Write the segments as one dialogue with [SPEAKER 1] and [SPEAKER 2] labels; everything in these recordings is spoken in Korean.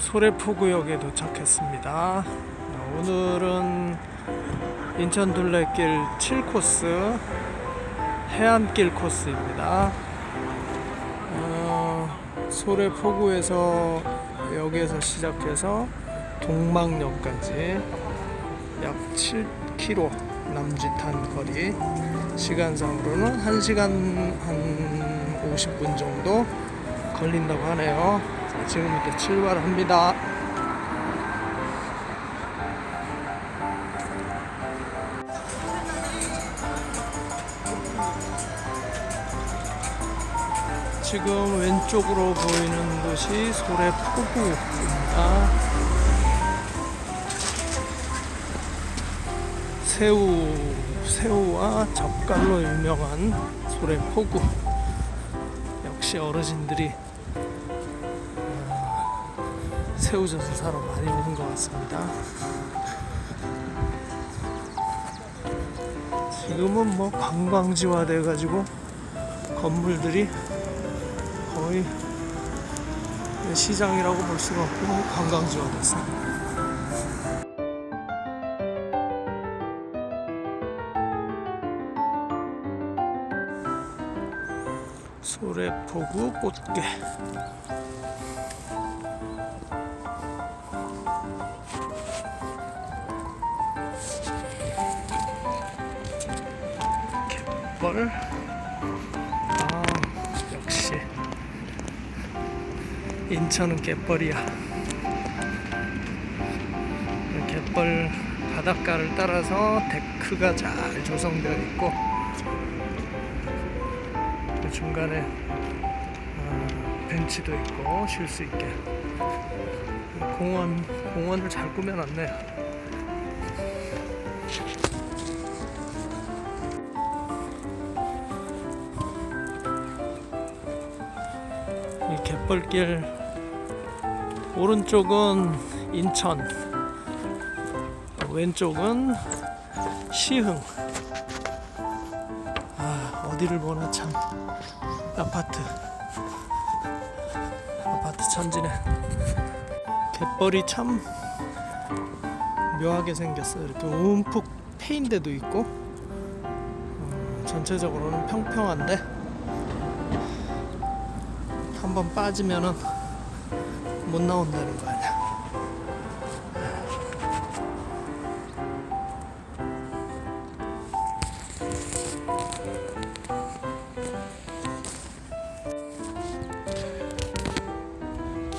[SPEAKER 1] 소래포구역에 도착했습니다. 오늘은 인천 둘레길 7코스 해안길 코스입니다. 어, 소래포구에서 역에서 시작해서 동막역까지 약 7km 남짓한 거리 시간상으로는 1시간 한 50분 정도 걸린다고 하네요. 자, 지금부터 출발합니다. 지금 왼쪽으로 보이는 곳이 소래 포구입니다. 새우, 새우와 젓갈로 유명한 소래 포구. 역시 어르신들이 어, 새우젓을 사러 많이 오는 것 같습니다. 지금은 뭐 관광지화 돼가지고 건물들이 거의 시장이라고 볼 수가 없고 관광지화 됐습니다. 소래포구 꽃게 인천은 갯벌이야 갯벌 바닷가를 따라서 데크가 잘 조성되어 있고 그 중간에 어, 벤치도 있고 쉴 수 있게 공원 공원을 잘 꾸며놨네요. 이 갯벌길 오른쪽은 인천, 왼쪽은 시흥. 아 어디를 보나 참. 아파트. 아파트 천지네. 갯벌이 참 묘하게 생겼어요. 이렇게 움푹 패인 데도 있고 음, 전체적으로는 평평한데 한번 빠지면은 못 나온다는 거 아니야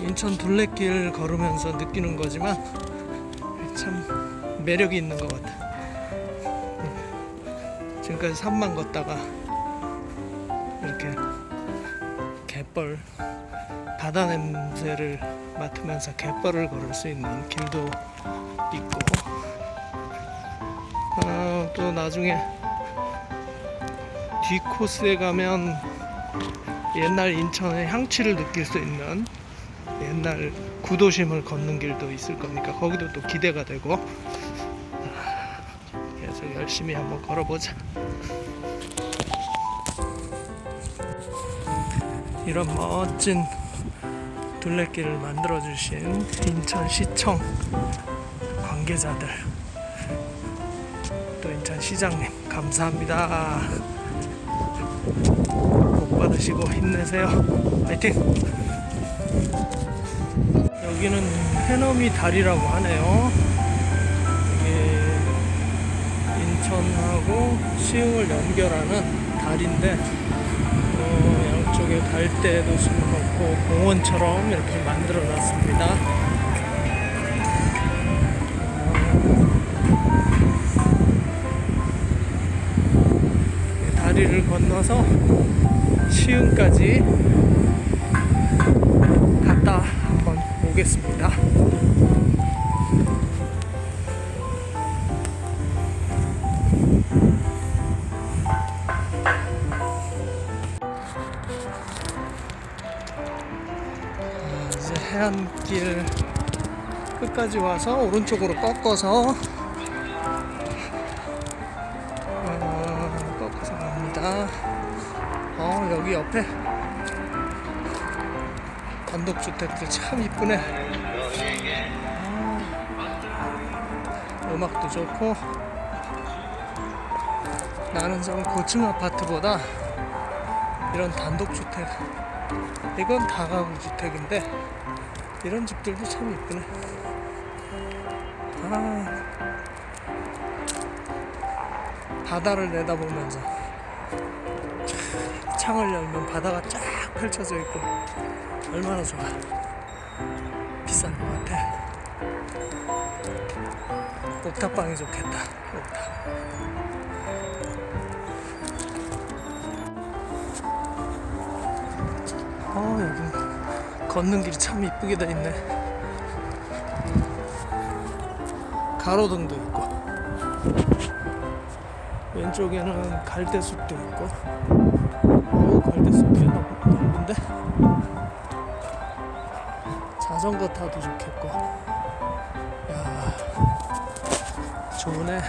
[SPEAKER 1] 인천 둘레길 걸으면서 느끼는 거지만 참 매력이 있는 것 같아. 지금까지 산만 걷다가 이렇게 갯벌 바다 냄새를 맡으면서 갯벌을 걸을 수 있는 길도 있고. 아, 또 나중에 뒤 코스에 가면 옛날 인천의 향취를 느낄 수 있는 옛날 구도심을 걷는 길도 있을 거니까? 거기도 또 기대가 되고. 아, 그래서 열심히 한번 걸어보자 이런 멋진 둘레길을 만들어 주신 인천시청 관계자들 또 인천시장님 감사합니다. 복 받으시고 힘내세요. 화이팅! 여기는 해넘이 다리라고 하네요. 이게 인천하고 시흥을 연결하는 다리인데 어, 양쪽에 갈대도 심어놓고 공원처럼 이렇게 만들어 놨습니다. 이 다리를 건너서 시흥까지 갔다 한번 보겠습니다. 해안길 끝까지 와서 오른쪽으로 꺾어서 어, 꺾어서 갑니다. 어 여기 옆에 단독주택들 참 이쁘네. 어, 음악도 좋고 나는 좀 고층 아파트보다 이런 단독주택 이건 다가구 주택인데 이런 집들도 참 이쁘네 아. 바다를 내다보면서 창을 열면 바다가 쫙 펼쳐져 있고 얼마나 좋아. 비싼 것 같아. 옥탑방이 좋겠다. 옥탑. 아 여기 걷는 길이 참 이쁘게 돼 있네. 가로등도 있고 왼쪽에는 갈대숲도 있고 오 갈대숲이 넓- 넓은데? 자전거 타도 좋겠고. 야 좋네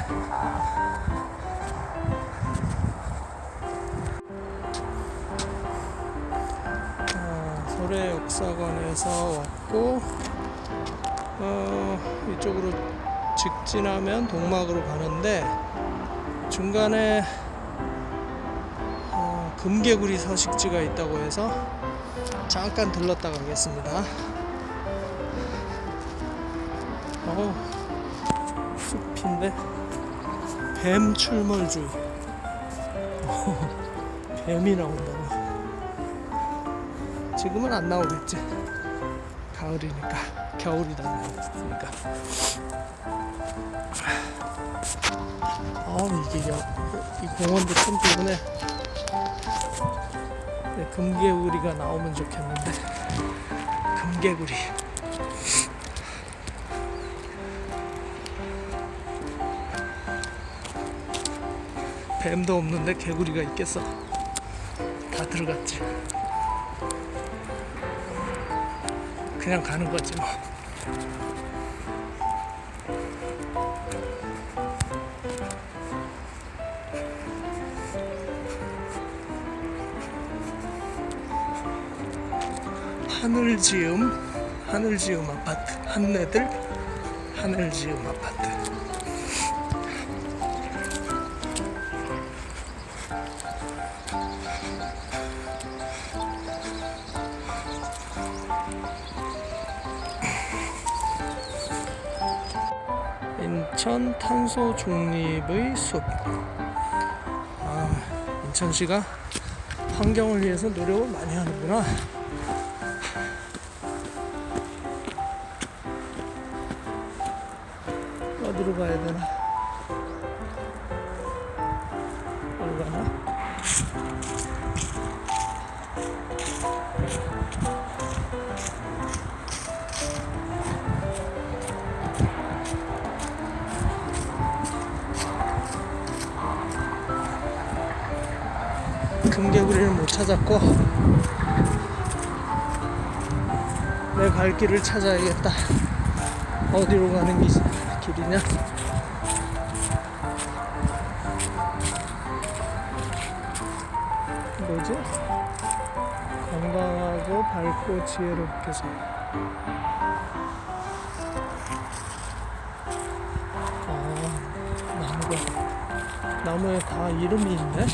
[SPEAKER 1] 아, 소래 역사관에서 왔고 어, 이쪽으로 직진하면 동막으로 가는데 중간에 어, 금개구리 서식지가 있다고 해서 잠깐 들렀다 가겠습니다. 어, 숲인데 뱀 출몰주의. 어, 뱀이 나온다고. 지금은 안 나오겠지. 가을이니까 겨울이 다 나왔으니까. 아 이게 여, 이 공원도 참 좋으네. 네, 금개구리가 나오면 좋겠는데 금개구리. 뱀도 없는데 개구리가 있겠어. 다 들어갔지. 그냥 가는 거지 뭐. 하늘지음 하늘지음 아파트 한내들 하늘지음 아파트 인천 탄소 중립의 숲. 아, 인천시가 환경을 위해서 노력을 많이 하는구나 찾았고 내 갈 길을 찾아야겠다. 어디로 가는 길, 길이냐? 뭐지? 건강하고 밝고 지혜롭게 살. 아, 나무에 다 이름이 있네.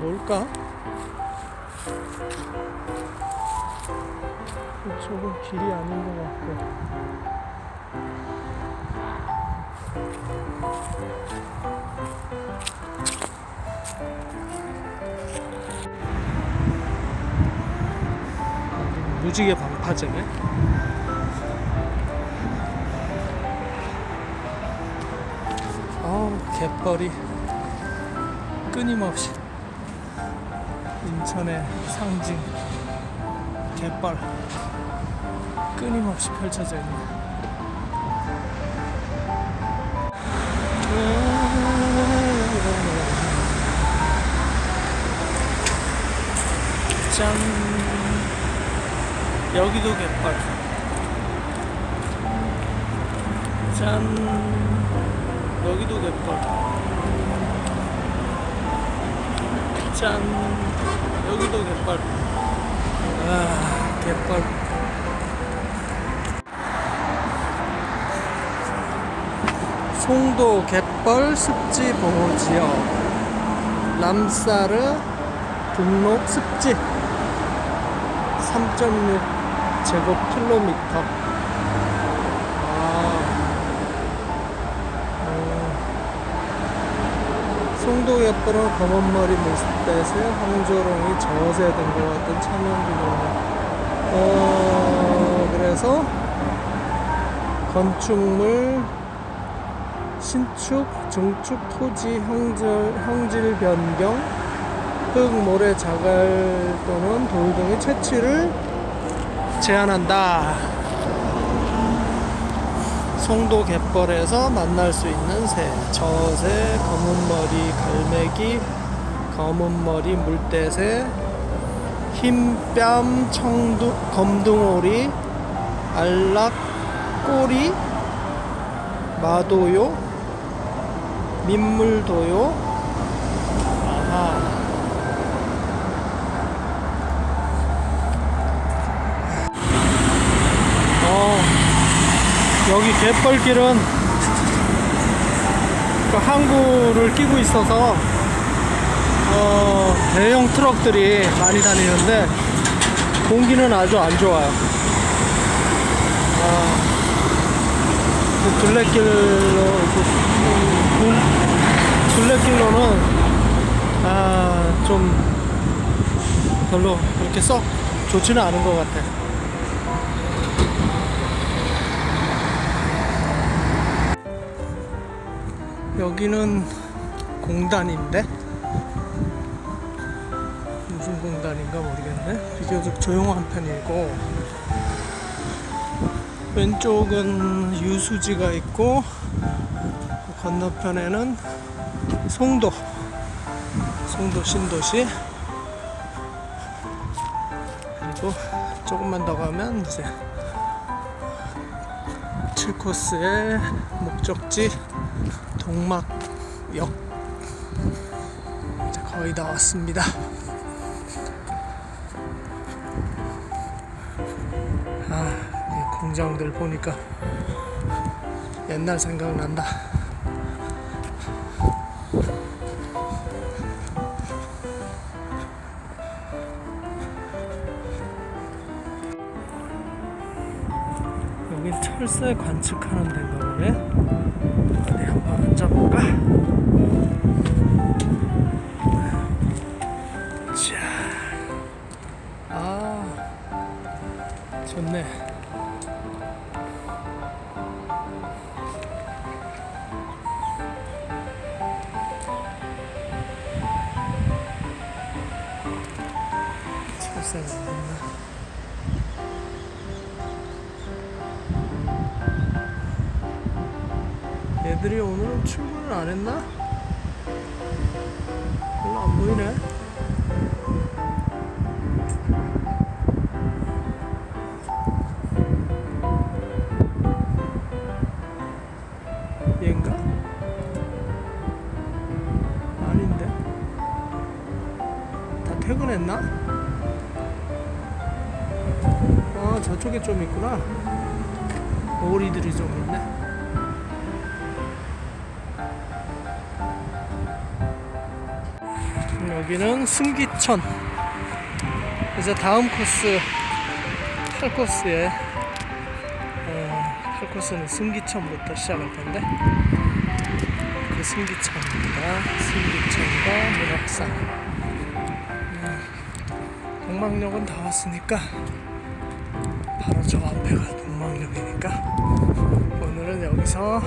[SPEAKER 1] 뭘까? 이쪽은 길이 아닌 것 같고. 무지개 방파제네. 아우 갯벌이 끊임없이 인천의 상징 갯벌 끊임없이 펼쳐져 있네. 짠. 여기도 갯벌. 짠. 여기도 갯벌. 짠. 여기도 갯벌. 아 갯벌 송도 갯벌 습지 보호 지역. 람사르 등록 습지. 3.6 제곱킬로미터. 아, 어, 송도 갯벌은 검은머리 물뱃에 황조롱이 저새된 것 같은 천연기념물 어, 그래서 건축물 신축, 증축, 토지, 형질, 형질 변경, 흙, 모래, 자갈 또는 돌 등의 채취를 제한한다. 송도 갯벌에서 만날 수 있는 새, 저새, 검은머리, 갈매기, 검은머리, 물대새, 흰뺨, 청두, 검둥오리, 알락, 꼬리, 마도요, 민물도요. 아하. 어, 여기 갯벌길은 그 항구를 끼고 있어서 어, 대형 트럭들이 많이 다니는데 공기는 아주 안 좋아요. 아, 그 둘레길로 그, 그 둘레길로는 아, 좀 별로 그렇게 썩 좋지는 않은 것 같아. 여기는 공단인데 무슨 공단인가 모르겠네. 비교적 조용한 편이고 왼쪽은 유수지가 있고 그 건너편에는 송도 송도 신도시 그리고 조금만 더 가면 이제 7코스의 목적지 동막역 이제 거의 다 왔습니다. 아, 이 공장들 보니까 옛날 생각난다. 여긴 철새 관측하는 데인가 보네. 어디 한번 앉아볼까? 자, 아, 좋네. 철새가 있나? 얘들이 오늘은 출근을 안 했나? 별로 안 보이네. 얘인가? 아닌데. 다 퇴근했나? 아, 저쪽에 좀 있구나. 오리들이 좀 있네. 여기는 승기천. 이제 다음 코스 8코스에 어, 8코스는 승기천부터 시작할 건데 그 승기천입니다. 승기천과 문학산. 음, 동막역은 다 왔으니까 바로 저 앞에가 동막역이니까 오늘은 여기서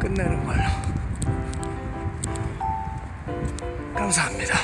[SPEAKER 1] 끝내는 걸로 감사합니다.